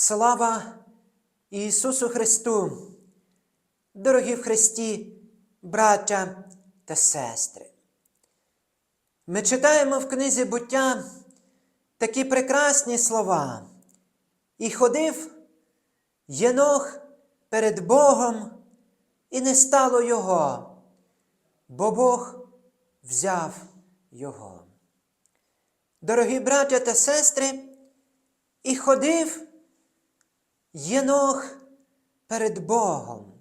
Слава Ісусу Христу! Дорогі в Христі, браття та сестри! Ми читаємо в книзі буття такі прекрасні слова. І ходив Єнох перед Богом, і не стало його, бо Бог взяв його. Дорогі браття та сестри, і ходив Єнох перед Богом.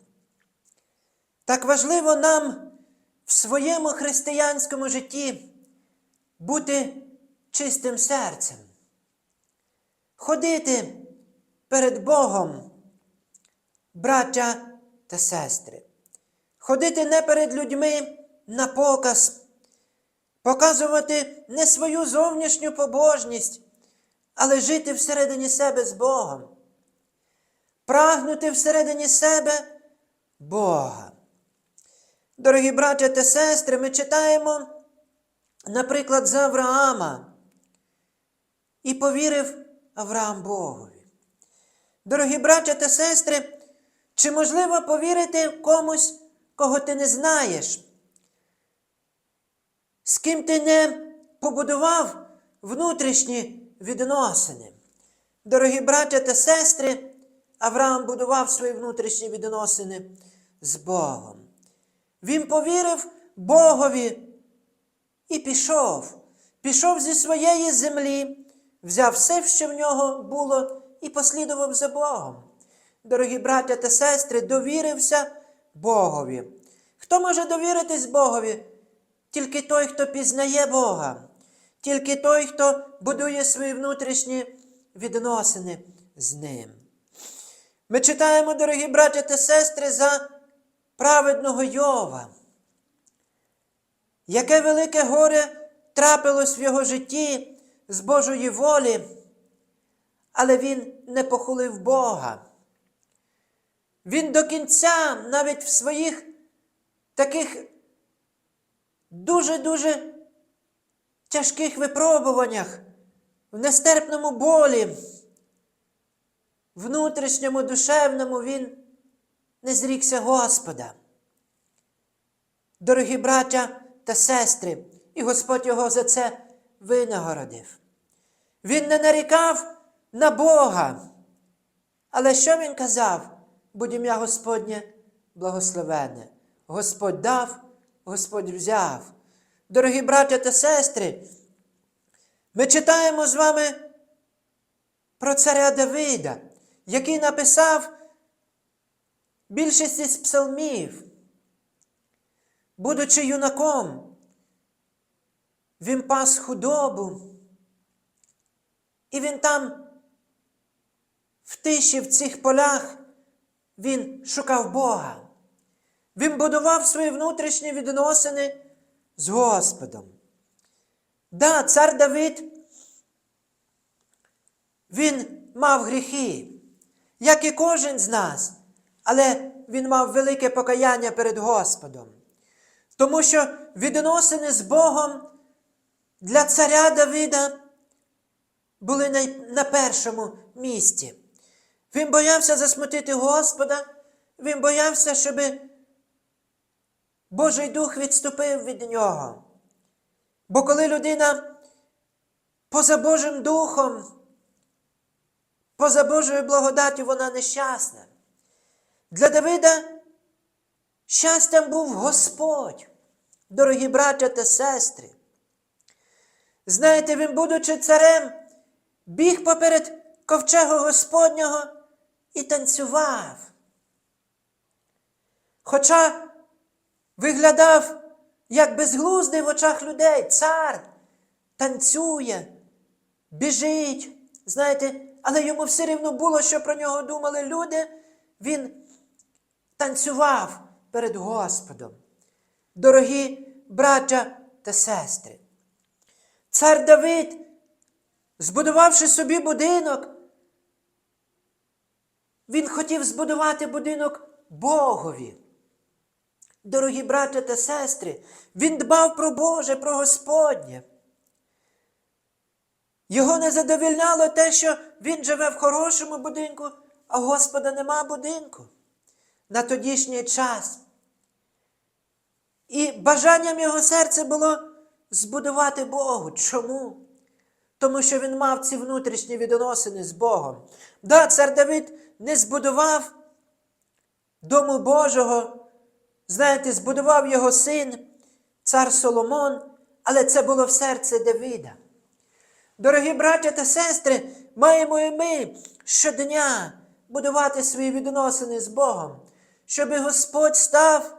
Так важливо нам в своєму християнському житті бути чистим серцем, ходити перед Богом, браття та сестри, ходити не перед людьми на показ, показувати не свою зовнішню побожність, але жити всередині себе з Богом прагнути всередині себе Бога. Дорогі браття та сестри, ми читаємо, наприклад, за Авраама. І повірив Авраам Богові. Дорогі браття та сестри, чи можливо повірити комусь, кого ти не знаєш? З ким ти не побудував внутрішні відносини? Дорогі браття та сестри, Авраам будував свої внутрішні відносини з Богом. Він повірив Богові і пішов. Пішов зі своєї землі, взяв все, що в нього було, і послідував за Богом. Дорогі браття та сестри, довірився Богові. Хто може довіритись Богові? Тільки той, хто пізнає Бога, тільки той, хто будує свої внутрішні відносини з Ним. Ми читаємо, дорогі браття та сестри, за праведного Йова. Яке велике горе трапилось в його житті з Божої волі, але він не похулив Бога. Він до кінця, навіть в своїх таких дуже-дуже тяжких випробуваннях, в нестерпному болі внутрішньому, душевному він не зрікся Господа. Дорогі браття та сестри, і Господь його за це винагородив. Він не нарікав на Бога. Але що він казав? Будь ім'я Господнє благословене. Господь дав, Господь взяв. Дорогі браття та сестри, ми читаємо з вами про царя Давида який написав більшість із псалмів, будучи юнаком, він пас худобу, і він там, в тиші, в цих полях, він шукав Бога. Він будував свої внутрішні відносини з Господом. Да, цар Давид, він мав гріхи як і кожен з нас, але він мав велике покаяння перед Господом. Тому що відносини з Богом для царя Давида були на, першому місці. Він боявся засмутити Господа, він боявся, щоб Божий Дух відступив від нього. Бо коли людина поза Божим Духом Поза Божою благодаттю вона нещасна. Для Давида щастям був Господь, дорогі браття та сестри. Знаєте, він, будучи царем, біг поперед ковчегу Господнього і танцював. Хоча виглядав, як безглуздий в очах людей, цар танцює, біжить, знаєте, але йому все рівно було, що про нього думали люди, він танцював перед Господом. Дорогі браття та сестри. Цар Давид, збудувавши собі будинок, він хотів збудувати будинок Богові. Дорогі браття та сестри, він дбав про Боже, про Господнє. Його не задовільняло те, що він живе в хорошому будинку, а Господа нема будинку на тодішній час. І бажанням його серця було збудувати Богу. Чому? Тому що він мав ці внутрішні відносини з Богом. Да, цар Давид не збудував дому Божого, знаєте, збудував його син, цар Соломон, але це було в серці Давида. Дорогі браття та сестри, маємо і ми щодня будувати свої відносини з Богом, щоб Господь став,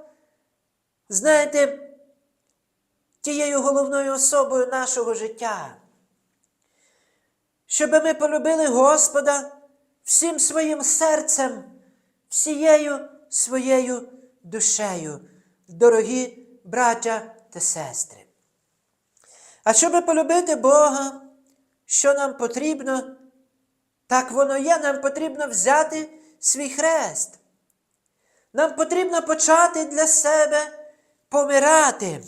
знаєте, тією головною особою нашого життя. Щоб ми полюбили Господа всім своїм серцем, всією своєю душею, дорогі браття та сестри. А щоб полюбити Бога, що нам потрібно, так воно є, нам потрібно взяти свій хрест. Нам потрібно почати для себе помирати.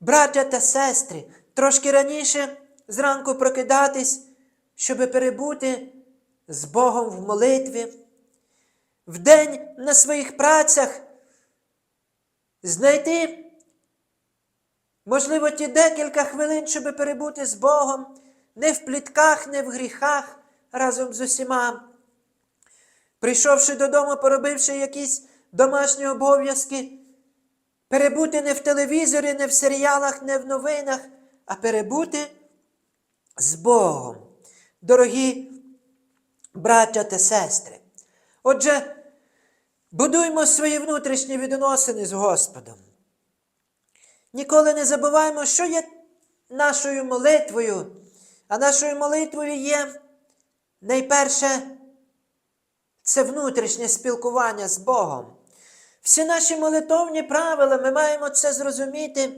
Браття та сестри, трошки раніше зранку прокидатись, щоб перебути з Богом в молитві, вдень на своїх працях знайти Можливо, ті декілька хвилин, щоб перебути з Богом, не в плітках, не в гріхах разом з усіма. Прийшовши додому, поробивши якісь домашні обов'язки, перебути не в телевізорі, не в серіалах, не в новинах, а перебути з Богом. Дорогі браття та сестри. Отже, будуймо свої внутрішні відносини з Господом. Ніколи не забуваємо, що є нашою молитвою. А нашою молитвою є найперше це внутрішнє спілкування з Богом. Всі наші молитовні правила, ми маємо це зрозуміти.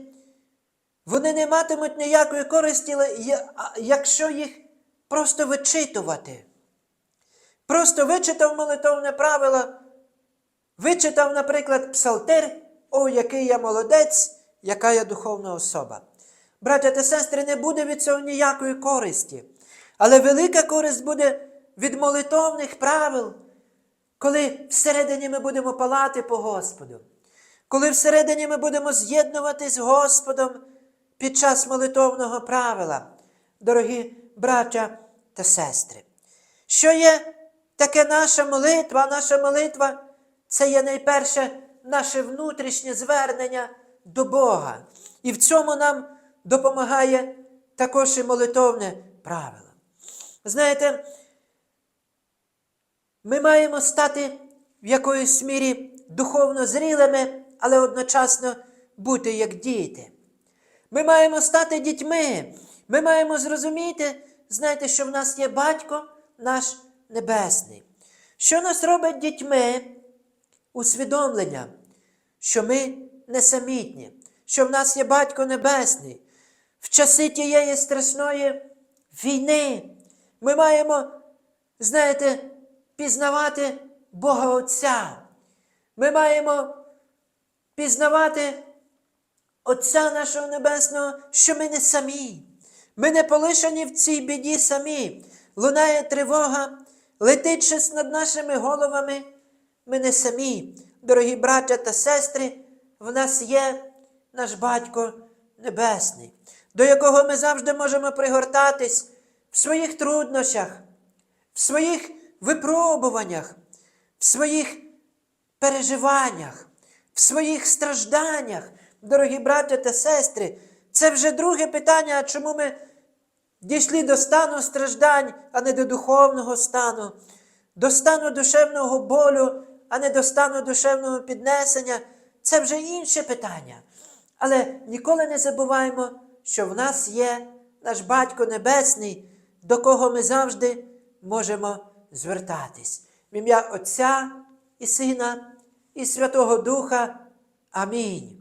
Вони не матимуть ніякої користі, якщо їх просто вичитувати. Просто вичитав молитовне правило, вичитав, наприклад, псалтир, о, який я молодець яка я духовна особа. Браття та сестри, не буде від цього ніякої користі. Але велика користь буде від молитовних правил, коли всередині ми будемо палати по Господу, коли всередині ми будемо з'єднуватись з Господом під час молитовного правила, дорогі браття та сестри. Що є таке наша молитва? Наша молитва це є найперше наше внутрішнє звернення до Бога. І в цьому нам допомагає також і молитовне правило. Знаєте, ми маємо стати в якоїсь мірі духовно зрілими, але одночасно бути як діти. Ми маємо стати дітьми. Ми маємо зрозуміти, знаєте, що в нас є батько наш Небесний. Що нас робить дітьми? Усвідомлення, що ми несамітні, що в нас є Батько Небесний. В часи тієї страшної війни ми маємо, знаєте, пізнавати Бога Отця. Ми маємо пізнавати Отця нашого Небесного, що ми не самі. Ми не полишені в цій біді самі. Лунає тривога, летить щось над нашими головами. Ми не самі, дорогі браття та сестри в нас є наш Батько Небесний, до якого ми завжди можемо пригортатись в своїх труднощах, в своїх випробуваннях, в своїх переживаннях, в своїх стражданнях, дорогі браття та сестри. Це вже друге питання, чому ми дійшли до стану страждань, а не до духовного стану, до стану душевного болю, а не до стану душевного піднесення це вже інше питання. Але ніколи не забуваємо, що в нас є наш Батько Небесний, до кого ми завжди можемо звертатись. В ім'я Отця і Сина, і Святого Духа. Амінь.